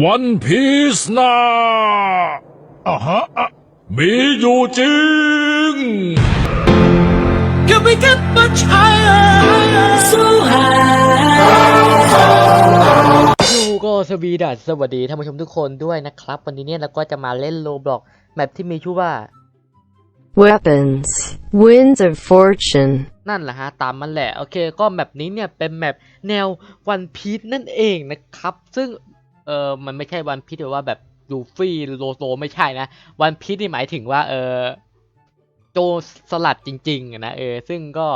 วันพีซนะอะฮะอะมีอยู่จริง Can we get much higher? So high. ยูก็สวีดัสสวัสดีท่านผู้ชมทุกคนด้วยนะครับ วันนี้เนี่ยเราก็จะมาเล่นโลบล็อกแมปที่มีชื่อว่า Weapons. Winds of Fortune. นั่นแหละฮะ ตามมันแหละ โอเค ก็แมปนี้เนี่ยเป็นแมปแนววันพี e นั่นเองนะครับ ซึ่ง เออมันไม่ใช่วันพี e แบบว่าแบบลูฟี่โลโซไม่ใช่นะ วันพี e นี่หมายถึงว่า เออโจสลัดจริงๆนะเออซึ่งก็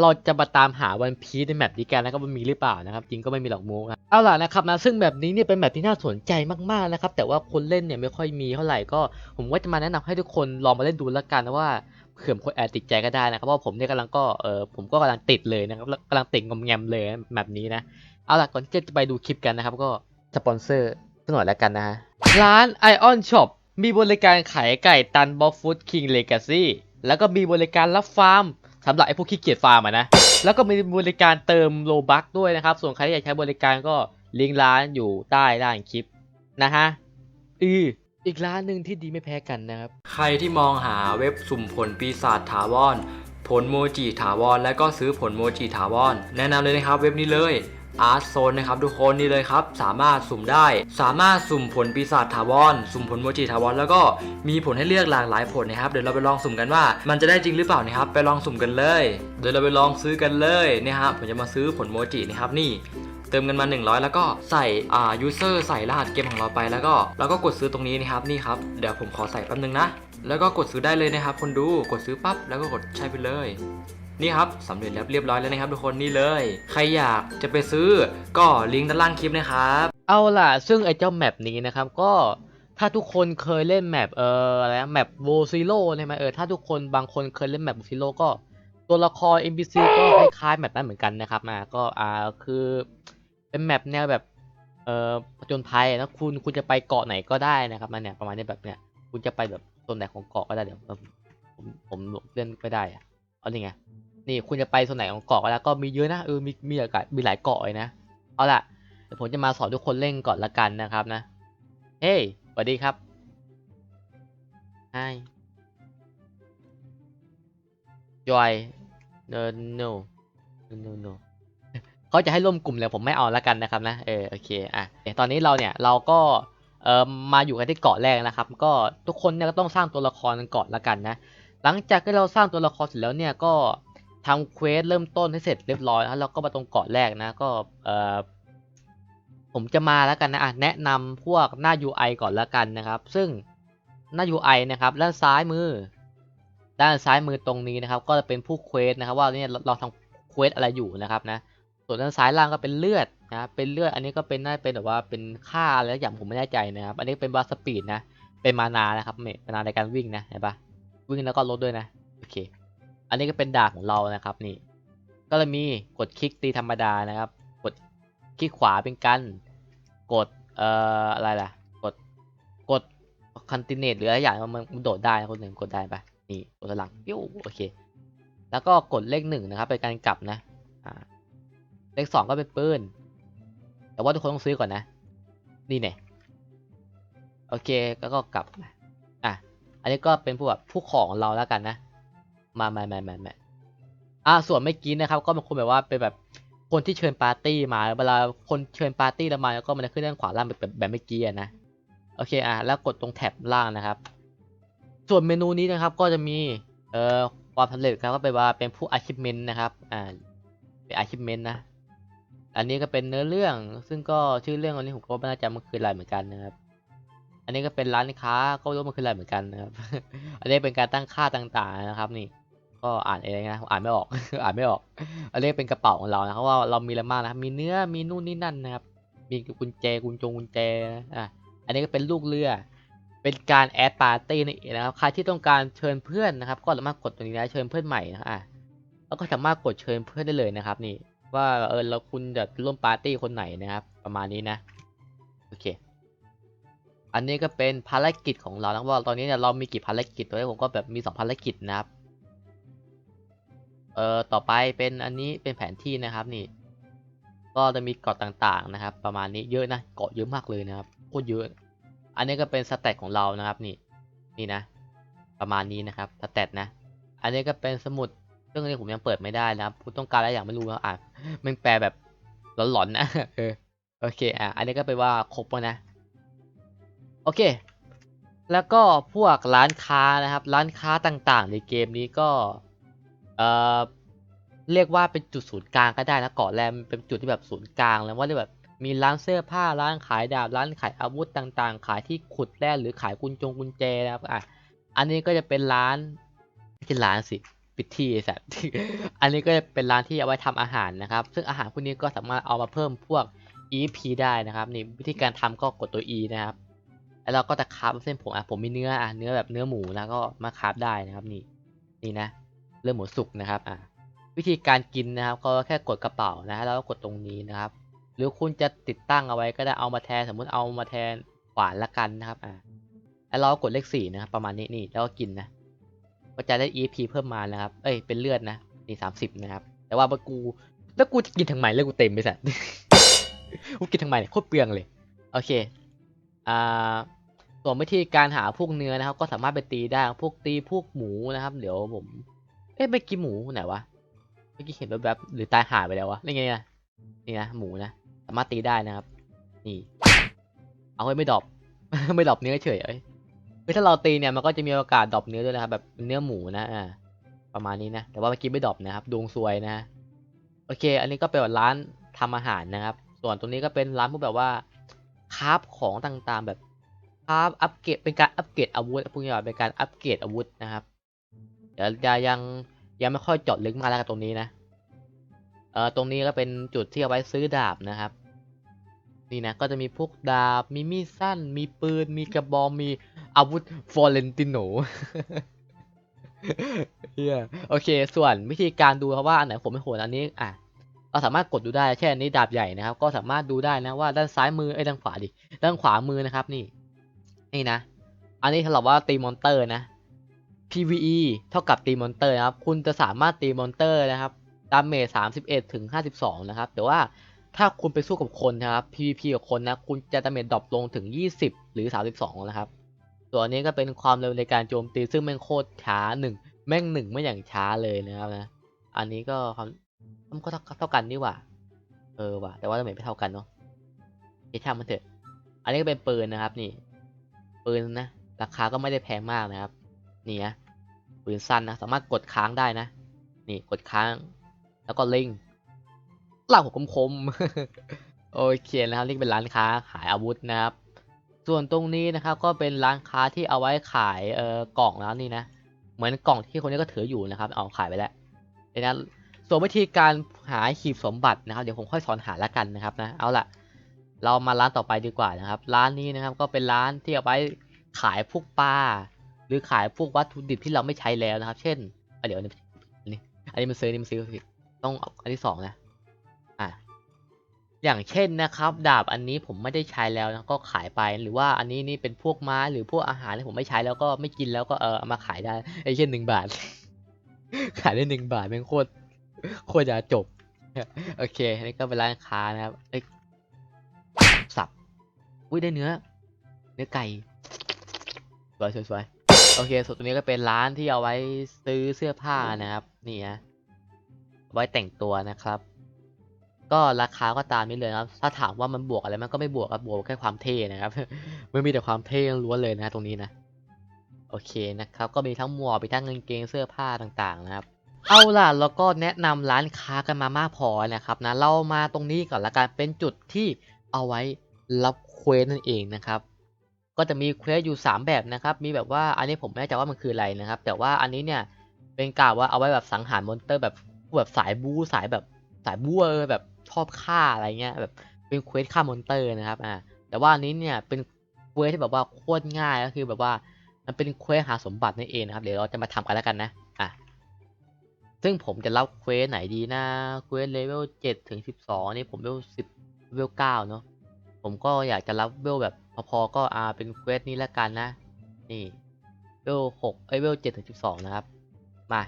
เราจะมาตามหาวันพีในแมปนี้กันนะครับว่ามีหรือเปล่านะครับ จริงก็ไม่มีหรอกมูครับเอาล่ะนะครับนะซึ่งแบบนี้เนี่ยเป็นแมปที่น่าสนใจมากๆนะครับ แต่ว่าคนเล่นเนี่ยไม่ค่อยมีเท่าไหร่ก็ผมก็จะมาแนะนำให้ทุกคนลองมาเล่นดูแล้วกันว่าเผื่อคนแอบติดใจก็ได้นะครับเพราะผมเนี่ยกำลังก็เออผมก็กำลังติดเลยนะครับกำลังติดงอมแงมเลยแบบนี้นะเอาล่ะก่อนที่จะไปดูคลิปกันนะครับก็ สปอนเซอร์สักหน่อยแล้วกันนะฮะ ร้าน Ion Shop มีบริการขายไก่ตันบอฟฟูดคิงเลกาซี่แล้วก็มีบริการรับฟาร์มสำหรับไอ้พวกขี้เกียจฟาร์มอะนะ แล้วก็มีบริการเติมโลบักด้วยนะครับ ส่วนใครที่อยากใช้บริการก็ลิงก์ร้านอยู่ใต้ด้านคลิปนะฮะอืออีกร้านหนึ่งที่ดีไม่แพ้กันนะครับ ใครที่มองหาเว็บสุ่มผลปีศาจถาวรผลโมจิถาวรและก็ซื้อผลโมจิถาวรแนะนำเลยนะครับเว็บนี้เลย Art Zone นนะครับทุกคนนี่เลยครับ สามารถสุ่มได้ สามารถสุ่มผลปีศาจถาวรสุ่มผลโมจิถาวรแล้วก็มีผลให้เลือกหลากหลายผลนะครับเดี๋ยวเราไปลองสุ่มกันว่า มันจะได้จริงหรือเปล่านะครับไปลองสุ่มกันเลย เดี๋ยวเราไปลองซื้อกันเลยนี่ยฮะผมจะมาซื้อผลโมจินะครับนี่เติมเงินมา 100 แล้วก็ใส่อ่า user ใส่รหัสเกมของเราไปแล้วก็แล้วก็กดซื้อตรงนี้นะครับนี่ครับเดี๋ยวผมขอใส่แป๊บนึงนะ แล้วก็กดซื้อได้เลยนะครับ คนดูกดซื้อปั๊บแล้วก็กดใช้ไปเลย นี่ครับสำเร็จแล้วเรียบร้อยแล้วนะครับทุกคนนี่เลย ใครอยากจะไปซื้อก็ลิงก์ด้านล่างคลิปนะครับ เอาล่ะ ซึ่งไอ้เจ้าแมปนี้นะครับก็ถ้าทุกคนเคยเล่นแมปเอออะไรนะแมปโวซิโร่ใช่ไหมเออถ้าทุกคนบางคนเคยเล่นแมปโวซิโร่ก็ตัวละคร NPC ก็คล้ายๆแมปนั้นเหมือนกันนะครับมาก็อ่าคือเป็นแมปแนวแบบเอ่อผจญภัยนะคุณคุณจะไปเกาะไหนก็ได้นะครับมันเนี่ยประมาณนี้แบบเนี้ยคุณจะไปแบบโซนไหนของเกาะก็ได้เดี๋ยวผมผมผมเล่นไม่ได้อะเอานี่ไง นี่คุณจะไปโซนไหนของเกาะก็ได้ก็มีเยอะนะเออมีมีหลายมีหลายเกาะเลยนะเอาล่ะเดี๋ยวผมจะมาสอนทุกคนเล่นก่อนละกันนะครับนะเฮ้ยสวัสดีครับ Hi Joy no no no no เขาจะให้ร่วมกลุ่มเลยผมไม่เอาละกันนะครับนะเออโอเคอะตอนนี้เราเนี่ยเราก็เออมาอยู่กันที่เกาะแรกนะครับ ก็ทุกคนเนี่ยก็ต้องสร้างตัวละครกันก่อนละกันนะ หลังจากที่เราสร้างตัวละครเสร็จแล้วเนี่ยก็ ทำเควสเริ่มต้นให้เสร็จเรียบร้อยแล้วเราก็มาตรงเกาะแรกนะก็เออผมจะมาแล้วกันนะอะแนะนำพวกหน้า UI ก่อนแล้วกันนะครับ ซึ่งหน้า UI นะครับด้านซ้ายมือ ด้านซ้ายมือตรงนี้นะครับ ก็จะเป็นผู้เควสนะครับว่าเนี่ยเราทำเควสอะไรอยู่นะครับนะส่วนด้านซ้ายล่างก็เป็นเลือดนะเป็นเลือดอันนี้ก็เป็นน่าเป็นแบบว่าเป็นค่าอะไรอย่างผมไม่แน่ใจนะครับ อันนี้เป็นบาสปีดนะเป็นมานานะครับเมมานาในการวิ่งนะเห็นปะวิ่งแล้วก็ลดด้วยนะโอเค อันนี้ก็เป็นดาบของเรานะครับนี่ ก็จะมีกดคลิกตีธรรมดานะครับ กดคลิกขวาเป็นกัน กดเอ่ออะไรล่ะ กดกดคันติเนตหรืออะไรอย่างมันมันโดดได้คนหนึ่งกดได้ปะนี่กดสลังปิ้วโอเค แล้วก็กดเลขหนึ่งนะครับเป็นการกลับนะอ่าเลขสองก็เป็นปืนแต่ว่าทุกคนต้องซื้อก่อนนะ นี่เนี่ยโอเคแล้วก็กลับมาอะอันนี้ก็เป็นพวกแบบผู้ของเราแล้วกันนะ มามามามามาอะส่วนเมื่อกี้นะครับ ก็เป็นคนแบบว่าเป็นแบบคนที่เชิญปาร์ตี้มาเวลาคนเชิญปาร์ตี้แล้วมาแล้วก็มันจะขึ้นด้านขวาล่างแบบแบบเมื่อกี้นะโอเคอะแล้วกดตรงแท็บล่างนะครับ ส่วนเมนูนี้นะครับก็จะมีเอ่อความสำเร็จครับก็เป็นว่าเป็นผู้ achievement นะครับอ่าเป็น achievement นะอันนี้ก็เป็นเนื้อเรื่องซึ่งก็ชื่อเรื่องอันนี้ผมก็ไม่แน่ใจมันคืออะไรเหมือนกันนะครับ อันนี้ก็เป็นร้านค้าก็ไม่รู้มันคืออะไรเหมือนกันนะครับ อันนี้เป็นการตั้งค่าต่างๆนะครับนี่ ก็อ่านเองนะอ่านไม่ออก อ่านไม่ออกอันนี้เป็นกระเป๋าของเรานะเพราะว่าเรามีอะไรมากนะครับมีเนื้อมีนู่นนี่นั่นนะครับ มีกุญแจกุญจงกุญแจนะอะอันนี้ก็เป็นลูกเรือ เป็นการแอดปาร์ตี้นี่นะครับใครที่ต้องการเชิญเพื่อนนะครับ ก็สามารถกดตรงนี้นะเชิญเพื่อนใหม่นะอะแล้วก็สามารถกดเชิญเพื่อนได้เลยนะครับ นี่ ว่าเออเราคุณจะร่วมปาร์ตี้คนไหนนะครับ ประมาณนี้นะโอเค อันนี้ก็เป็นภารกิจของเรานะว่าตอนนี้เนี่ยเรามีกี่ภารกิจตัวนี้ผมก็แบบมีสองภารกิจนะครับ เอ่อต่อไปเป็นอันนี้เป็นแผนที่นะครับนี่ ก็จะมีเกาะต่างๆนะครับ ประมาณนี้เยอะนะเกาะเยอะมากเลยนะครับโคตรเยอะ อันนี้ก็เป็นสเตตของเรานะครับนี่นี่นะ ประมาณนี้นะครับสเตตนะ อันนี้ก็เป็นสมุดซึ่งอันนี้ผมยังเปิดไม่ได้นะครับผู้ต้องการอะไรอย่างไม่รู้นะอ่านมันแปลแบบหลอนๆนะเออโอเคอะอันนี้ก็แปว่าครบแล้วนะโอเค แล้วก็พวกร้านค้านะครับ ร้านค้าต่างๆ ในเกมนี้ก็ เอ่อเรียกว่าเป็นจุดศูนย์กลางก็ได้นะเกาะแรมเป็นจุดที่แบบศูนย์กลางแล้วว่าเรียกแบบมีร้านเสื้อผ้าร้านขายดาบร้านขายอาวุธต่างๆ ขายที่ขุดแร่หรือขายกุญจงกุญแจนะครับอะอันนี้ก็จะเป็นร้านไม่ร้านสิปิดที่อ้สัตว์อันนี้ก็จะเป็นร้านที่เอาไว้ทำอาหารนะครับ ซึ่งอาหารพวกนี้ก็สามารถเอามาเพิ่มพวก EP ได้นะครับนี่วิธีการทำก็กดตัว E นะครับ แล้วเราก็จะคาฟเส้นผมอะผมมีเนื้ออะเนื้อแบบเนื้อหมูนะก็มาคาฟได้นะครับนี่นี่นะ เรื่องหมูสุกนะครับอะวิธีการกินนะครับก็แค่กดกระเป๋านะแล้วก็กดตรงนี้นะครับ หรือคุณจะติดตั้งเอาไว้ก็ได้เอามาแทนสมมุติเอามาแทนขวานละกันนะครับอ่าแล้วเรากดเลขสี่นะครับประมาณนี้นี่แล้วก็กินนะก็จะได้ EP เพิ่มมานะครับ เอ้ยเป็นเลือดนะนี่สามสิบนะครับ แต่ว่ากู แล้วกูจะกินทางไหนเลือกูเต็มไปสัตว์กูกินทางไหนเนี่ยโคตรเปลืองเลย โอเค อ่าส่วนวิธีการหาพวกเนื้อนะครับ ก็สามารถไปตีได้พวกตีพวกหมูนะครับ เดี๋ยวผม เอ๊ะไปกินหมูไหนวะ เมื่อกี้เห็นแวบๆหรือตายหายไปแล้ววะ นี่ไงนะนี่นะหมูนะ สามารถตีได้นะครับ นี่ เอาไว้ไม่ดรอป ไม่ดรอปเนื้อเฉยเอ้ยคือถ้าเราตีเนี่ยมันก็จะมีโอกาสดรอปเนื้อด้วยนะครับ แบบเนื้อหมูนะ อ่า ประมาณนี้นะ แต่ว่าเมื่อกี้ไม่ดรอปนะครับ ดวงซวยนะ โอเค อันนี้ก็เป็นร้านทำอาหารนะครับ ส่วนตรงนี้ก็เป็นร้านพวกแบบว่าคราฟของต่างๆแบบคราฟอัปเกรดเป็นการอัปเกรดอาวุธพวกนี้เป็นการอัปเกรดอาวุธนะครับ เดี๋ยวจะยังยังไม่ค่อยเจาะลึกมากแล้วกับตรงนี้นะ เอ่อตรงนี้ก็เป็นจุดที่เอาไว้ซื้อดาบนะครับ นี่นะก็จะมีพวกดาบ มีมีดสั้น มีปืน มีกระบอง มีอาวุธฟอร์เรนติโนเฮียโอเค ส่วนวิธีการดูครับว่าอันไหนผมไม่โหดอันนี้อะเราสามารถกดดูได้เช่นอันนี้ดาบใหญ่นะครับ ก็สามารถดูได้นะว่าด้านซ้ายมือเอ้ด้านขวาดิด้านขวามือนะครับนี่ นี่นะ อันนี้สำหรับว่าตีมอนเตอร์นะ PVE เท่ากับตีมอนเตอร์นะครับ คุณจะสามารถตีมอนเตอร์นะครับ ดาเมจ31 ถึง 52 นะครับ แต่ว่าถ้าคุณไปสู้กับคนนะครับ PVP กับคนนะ คุณจะดาเมจดรอปลงถึง 20 หรือ 32 นะครับ ตัวนี้ก็เป็นความเร็วในการโจมตีซึ่งแม่งโคตรช้าหนึ่งแม่งหนึ่งไม่อย่างช้าเลยนะครับนะ อันนี้ก็ความมันก็เท่าเท่ากันนี่หว่า เออว่ะ แต่ว่าดาเมจไม่เท่ากันเนาะเฮ้ยช่างมันเถอะ อันนี้ก็เป็นปืนนะครับนี่ ปืนนะ ราคาก็ไม่ได้แพงมากนะครับ นี่นะปืนสั้นนะสามารถกดค้างได้นะ นี่กดค้างแล้วก็เล็งเหล่าหัวคมๆโอเคนะครับนี่เป็นร้านค้าขายอาวุธนะครับ ส่วนตรงนี้นะครับก็เป็นร้านค้าที่เอาไว้ขายเอ่อกล่องแล้วนี่นะเหมือนกล่องที่คนนี้ก็ถืออยู่นะครับ เอาขายไปแล้วเดี๋ยวนะส่วนวิธีการหาหีบสมบัตินะครับ เดี๋ยวผมค่อยสอนหาแล้วกันนะครับนะเอาล่ะ เรามาร้านต่อไปดีกว่านะครับ ร้านนี้นะครับก็เป็นร้านที่เอาไว้ขายพวกปลา หรือขายพวกวัตถุดิบที่เราไม่ใช้แล้วนะครับ เช่นอะเดี๋ยวอันนี้อันนี้มันซื้ออันนี่มันซื้อผิดต้องอันที่สองนะอะอย่างเช่นนะครับ ดาบอันนี้ผมไม่ได้ใช้แล้วนะก็ขายไปหรือว่าอันนี้นี่เป็นพวกไม้หรือพวกอาหารที่ผมไม่ใช้แล้วก็ไม่กินแล้วก็เออเอามาขายได้ไอ้เช่นหนึ่งบาท ขายได้หนึ่งบาทแม่งโคตรโคตรจะจบโอเคอันนี้ก็เป็นร้านค้านะครับเอ้ยสับอุ้ยได้เนื้อ เนื้อไก่สวยสวยสวย โอเคส่วนตัวนี้ก็เป็นร้านที่เอาไว้ซื้อเสื้อผ้านะครับ นี่นะไว้แต่งตัวนะครับ ก็ราคาก็ตามนี้เลยครับ ถ้าถามว่ามันบวกอะไรมันก็ไม่บวกครับบวกแค่ความเท่นะครับไม่มีแต่ความเท่ล้วนเลยนะตรงนี้นะ โอเคนะครับ ก็มีทั้งหมวกมีทั้งกางเกงเสื้อผ้าต่างๆนะครับเอาล่ะแล้วก็แนะนำร้านค้ากันมามากพอนะครับนะเรามาตรงนี้ก่อนละกันเป็นจุดที่เอาไว้รับเควสนั่นเองนะครับ ก็จะมีเควสอยู่ 3 แบบนะครับ มีแบบว่าอันนี้ผมไม่แน่ใจว่ามันคืออะไรนะครับ แต่ว่าอันนี้เนี่ยเป็นกล่าวว่าเอาไว้แบบสังหารมอนเตอร์แบบแบบสายบู๊สายแบบสายบู๊เออแบบชอบฆ่าอะไรเงี้ยแบบเป็นเควสฆ่ามอนเตอร์นะครับอ่าแต่ว่าอันนี้เนี่ยเป็นเควสที่แบบว่าโคตรง่ายก็คือแบบว่ามันเป็นเควสหาสมบัตินั่นเองนะครับ เดี๋ยวเราจะมาทำกันแล้วกันนะอะซึ่งผมจะรับเควสไหนดีนะเควสเลเวล7ถึง12นี่ผมเลเวล10เลเวล9เนาะผมก็อยากจะรับเวลแบบ พอๆก็อาเป็นเควสนี้แล้วกันนะ นี่เวลหกเอ้ยเวลเจ็ดถึงสิบสองนะครับ มา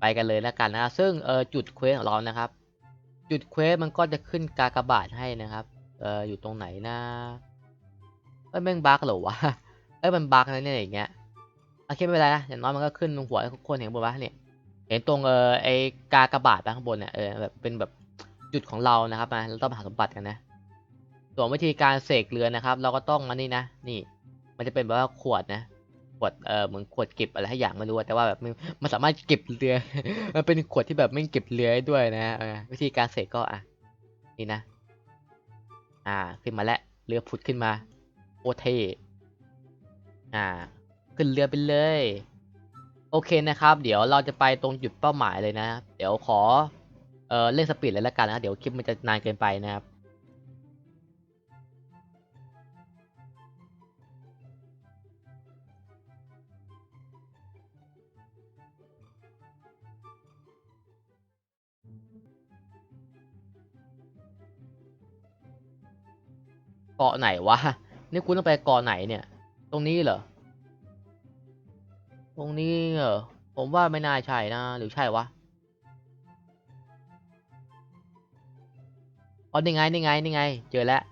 ไปกันเลยแล้วกันนะ ซึ่งเออจุดเควสของเรานะครับ จุดเควสมันก็จะขึ้นกากบาทให้นะครับ เอออยู่ตรงไหนนะเอ้ยแม่งบั๊กเหรอวะ เอ้ยมันบั๊กนะเนี่ยอย่างเงี้ยโอเคไม่เป็นไรนะ อย่างน้อยมันก็ขึ้นตรงหัวคนเห็นบนวะเนี่ย เห็นตรงเออไอกากระบาดไปข้างบนเนี่ยเออแบบเป็นแบบจุดของเรานะครับมาเราต้องหาสมบัติกันนะ ส่วนวิธีการเสกเรือนะครับ เราก็ต้องมานี่นะ นี่ มันจะเป็นแบบว่าขวดนะ ขวด เออเหมือนขวดเก็บอะไรให้อย่างไม่รู้แต่ว่าแบบมันมันสามารถเก็บเรือ มันเป็นขวดที่แบบไม่เก็บเรือด้วยนะวิธีการเสกก็อะ นี่นะ อ่า ขึ้นมาแล้วเรือผุดขึ้นมา โอเทอ่า ขึ้นเรือไปเลย โอเคนะครับ เดี๋ยวเราจะไปตรงจุดเป้าหมายเลยนะ เดี๋ยวขอ เออเล่นสปีดเลยแล้วกันนะ เดี๋ยวคลิปมันจะนานเกินไปนะครับ เกาะไหนวะ นี่คุณต้องไปเกาะไหนเนี่ย ตรงนี้เหรอ ตรงนี้เหรอ ผมว่าไม่น่าใช่นะ หรือใช่วะ อ๋อ นี่ไง นี่ไง นี่ไง เจอแล้ว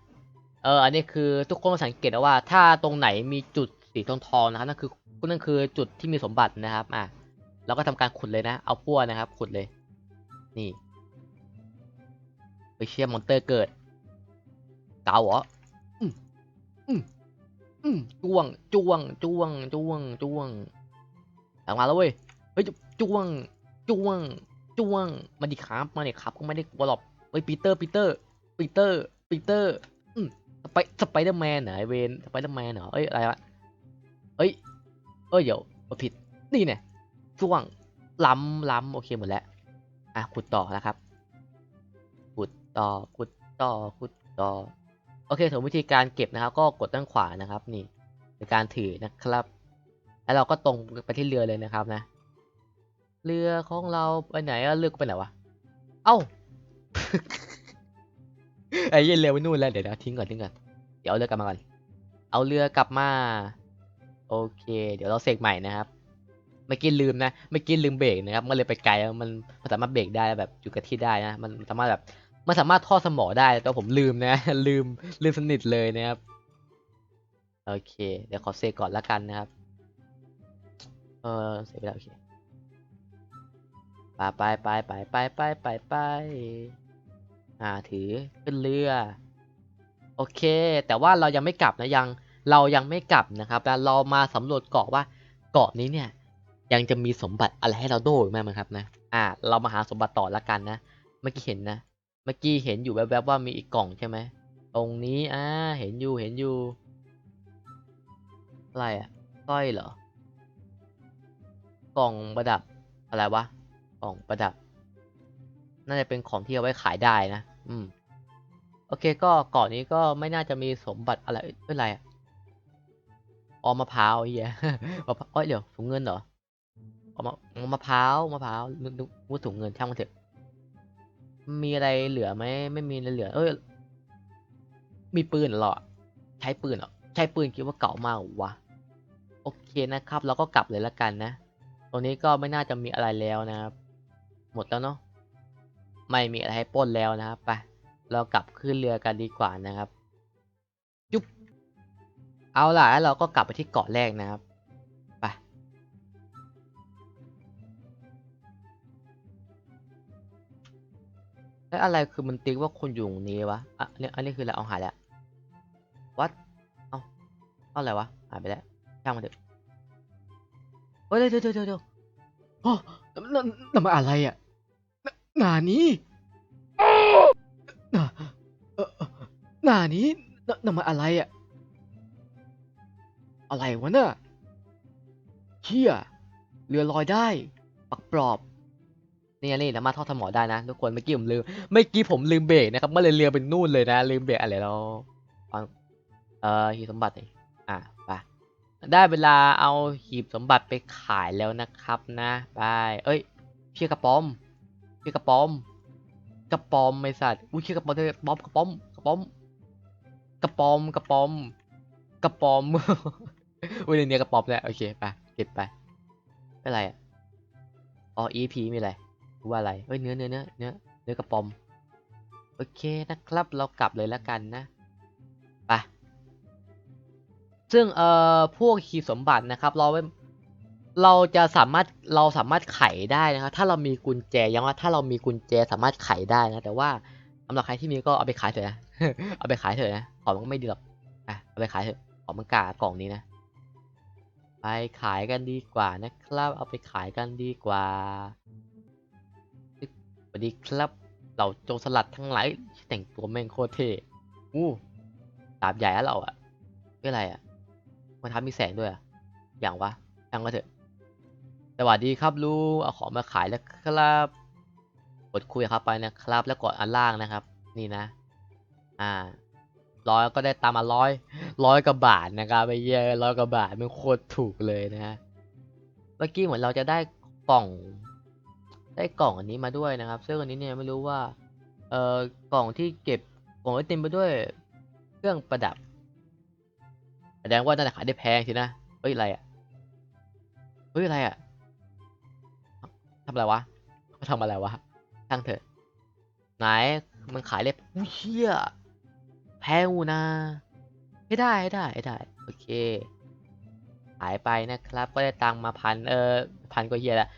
เออ อันนี้คือทุกคนสังเกตนะว่า ถ้าตรงไหนมีจุดสีทองทองนะครับนั่นคือนั่นคือจุดที่มีสมบัตินะครับ อะเราก็ทำการขุดเลยนะ เอาพั่วนะครับ ขุดเลย นี่ไปเชียร์มอนเตอร์เกิด เกาเหรอ จ้วงจ้วงจ้วงจ้วงจ้วงออกมาแล้วเว้ยเฮ้ยจ้วงจ้วงจ้วงมาดิครับมาดิครับก็ไม่ได้กลัวหรอกเฮ้ยปีเตอร์ปีเตอร์ปีเตอร์ปีเตอร์อืมสไปสไปเดอร์แมนเหรอไอเวนสไปเดอร์แมนเหรอเอ้ยอะไรวะเอ้ยเอ้ยเดี๋ยวผิดนี่เนี่ยจ้วงล้ำล้ำโอเคหมดแล้วอะขุดต่อนะครับขุดต่อขุดต่อขุดต่อ โอเคส่วนวิธีการเก็บนะครับ ก็กดด้านขวานะครับ นี่ในการถือนะครับ แล้วเราก็ตรงไปที่เรือเลยนะครับนะ เรือของเราไปไหนเรือกไปไหนวะ เอ้าไอ้เย็นเรือไปนู่นแล้วเดี๋ยวนะทิ้งก่อนทิ้งก่อนเดี๋ยวเอาเรือกลับมาก่อน เอาเรือกลับมา โอเค เดี๋ยวเราเสกใหม่นะครับเมื่อกี้ลืมนะเมื่อกี้ลืมเบรกนะครับมันเลยไปไกลแล้วมันสามารถเบรกได้แบบอยู่กับที่ได้นะมันสามารถแบบ มันสามารถทอดสมองได้แต่ผมลืมนะ ลืมลืมสนิทเลยนะครับ โอเค เดี๋ยวขอเซก่อนละกันนะครับ เออเซไปแล้วโอเคไปไปไปไปไปไปไปอ่าถือขึ้นเรือ โอเค แต่ว่าเรายังไม่กลับนะยังเรายังไม่กลับนะครับแต่เรามาสำรวจเกาะว่าเกาะนี้เนี่ย ยังจะมีสมบัติอะไรให้เราโดดไหมครับนะ อ่า เรามาหาสมบัติต่อละกันนะ เมื่อกี้เห็นนะ เมื่อกี้เห็นอยู่แวบๆว่ามีอีกกล่องใช่ไหมตรงนี้อ่าเห็นอยู่เห็นอยู่อะไรอะสร้อยเหรอกล่องประดับอะไรวะกล่องประดับ น่าจะเป็นของที่เอาไว้ขายได้นะ อืม โอเคก็กาะนี้ก็ไม่น่าจะมีสมบัติอะไรเอ้ยอะไรอะออมะพร้าวเฮียมะพร้าวเอ้ยเดี๋ยวถุงเงินเหรอออมะมะพร้าวมะพร้าวนึกนึกถุงเงินช่างมันเถอะ มีอะไรเหลือไหมไม่มีอะไรเหลือ เอ้ย มีปืนเหรอ ใช้ปืนเหรอ ใช้ปืนคิดว่าเก่ามากวะ โอเคนะครับ เราก็กลับเลยละกันนะ ตรงนี้ก็ไม่น่าจะมีอะไรแล้วนะครับ หมดแล้วเนาะ ไม่มีอะไรให้ปล้นแล้วนะครับ ไป เรากลับขึ้นเรือกันดีกว่านะครับ จุ๊บ เอาล่ะแล้วเราก็กลับไปที่เกาะแรกนะครับ แล้วอะไรคือมันติ๊กว่าคนอยู่ตรงนี้วะอะอันนี้อันนี้คืออะไรเอาหายแล้ววัดเอาเอาอะไรวะหายไปแล้วช่างมันเถอะเฮ้ยเดี๋ยวเดี๋ยวเดี๋ยวเดี๋ยวโอ้นั่นนั่นมันอะไรอะนหนานี้น่ะเออเออหนานี้นั่นมันอะไรอะอะไรวะน่ะเชี่ยเรือลอยได้ ปักปลอบ นี่นี่สามารถทอดสมอได้นะทุกคนเมื่อกี้ผมลืมเมื่อกี้ผมลืมเบรกนะครับเมื่อเลยเรือเป็นนู่นเลยนะลืมเบรกอะไรแล้วฟังเอ่อหีบสมบัตินี่อะไปได้เวลาเอาหีบสมบัติไปขายแล้วนะครับนะไปเอ้ยเชี่กระป๋อมเชี่กระป๋อมกระป๋อมไม่สัตว์อุ้ยเชี่กระป๋อมเธอกระป๋อมกระป๋อมกระป๋อมกระป๋อมกระป๋อมกระป๋อมอุ้ยเนี่ยกระป๋อมแล้วโอเคไปเก็บไปเป็นไรอะอ๋อ EP มีอะไร ว่าอะไรเอ้ยเนื้อเนื้อเนื้อเนื้อเนื้อกระป๋อม โอเคนะครับ เรากลับเลยแล้วกันนะไปซึ่งเอ่อพวกคีย์สมบัตินะครับ เราเราจะสามารถเราสามารถไขได้นะครับ ถ้าเรามีกุญแจยังว่าถ้าเรามีกุญแจสามารถไขได้นะ แต่ว่าสำหรับใครที่มีก็เอาไปขายเถอะนะ เอาไปขายเถอะนะ ของมันก็ไม่ดีหรอกอะเอาไปขายเถอะของมันกากล่องนี้นะ ไปขายกันดีกว่านะครับ เอาไปขายกันดีกว่า วัสดีครับเราโจรสลัดทั้งหลายแต่งตัวแม่งโคตรเท่อู้ดาบใหญ่อะเราอะนี่อะไรอะมันทำมีแสงด้วยอะอย่างวะช่างก็เถอะสวัสดีครับลูกเอาของมาขายแล้วครับกดคุยครับไปนะครับ แล้วกดอันล่างนะครับ นี่นะ อ่าร้อยก็ได้ตามมาร้อยร้อยกว่าบาทนะครับไปเยอะร้อยกว่าบาทมันโคตรถูกเลยนะฮะเมื่อกี้เหมือนเราจะได้กล่อง ได้กล่องอันนี้มาด้วยนะครับ ซึ่งอันนี้เนี่ยไม่รู้ว่าเอ่อกล่องที่เก็บกล่องไว้เต็มไปด้วยเครื่องประดับแสดงว่าน่าจะขายได้แพงสินะเฮ้ยอะไรอะเฮ้ยอะไรอะทำอะไรวะเขาทำอะไรวะช่างเถอะไหนมันขายเลยอุ้ยเชี่ยแพงอูนะให้ได้ให้ได้ให้ได้โอเค ขายไปนะครับ ก็ได้ตังมาพันเออพันก็เฮียละ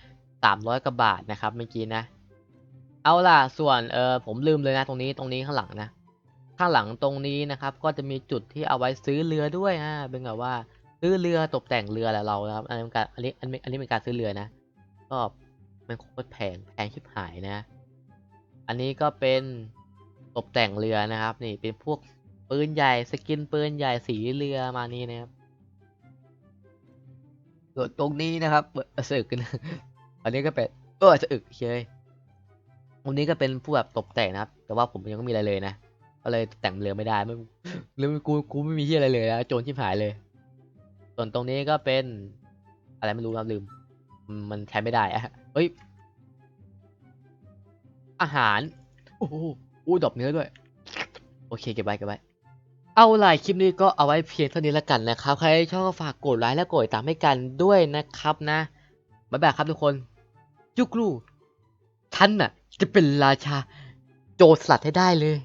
สามร้อยกว่าบาทนะครับเมื่อกี้นะ เอาล่ะส่วนเออผมลืมเลยนะตรงนี้ตรงนี้ข้างหลังนะ ข้างหลังตรงนี้นะครับ ก็จะมีจุดที่เอาไว้ซื้อเรือด้วยอ่าเป็นแบบว่าซื้อเรือตกแต่งเรือแหละเรานะครับอันนี้เป็นการอันนี้อันนี้อันนี้เป็นการซื้อเรือนะก็มันโคตรแพงแพงชิบหายนะ อันนี้ก็เป็นตกแต่งเรือนะครับ นี่เป็นพวกปืนใหญ่สกินปืนใหญ่สีเรือมานี่นะครับส่วนตรงนี้นะครับเออสะอึกกัน อันนี้ก็เป็นเออสะอึกเชยตรงนี้ก็เป็นผู้แบบตกแต่งนะครับ แต่ว่าผมยังไม่มีอะไรเลยนะ ก็เลยแต่งเรือไม่ได้ไม่เรือกูกูไม่มีที่อะไรเลยนะโจรชิบหายเลย ส่วนตรงนี้ก็เป็นอะไรไม่รู้ครับลืม มันใช้ไม่ได้อะเฮ้ย อาหาร โอ้โหอู้ดอกเนื้อด้วย โอเคเก็บไว้เก็บไว้เอาล่ะคลิปนี้ก็เอาไว้เพียงเท่านี้แล้วกันนะครับ ใครชอบก็ฝากกดไลค์และกดติดตามให้กันด้วยนะครับนะ บ๊ายบายครับทุกคน จุกรูท่านน่ะ จะเป็นราชาโจรสลัดให้ได้เลย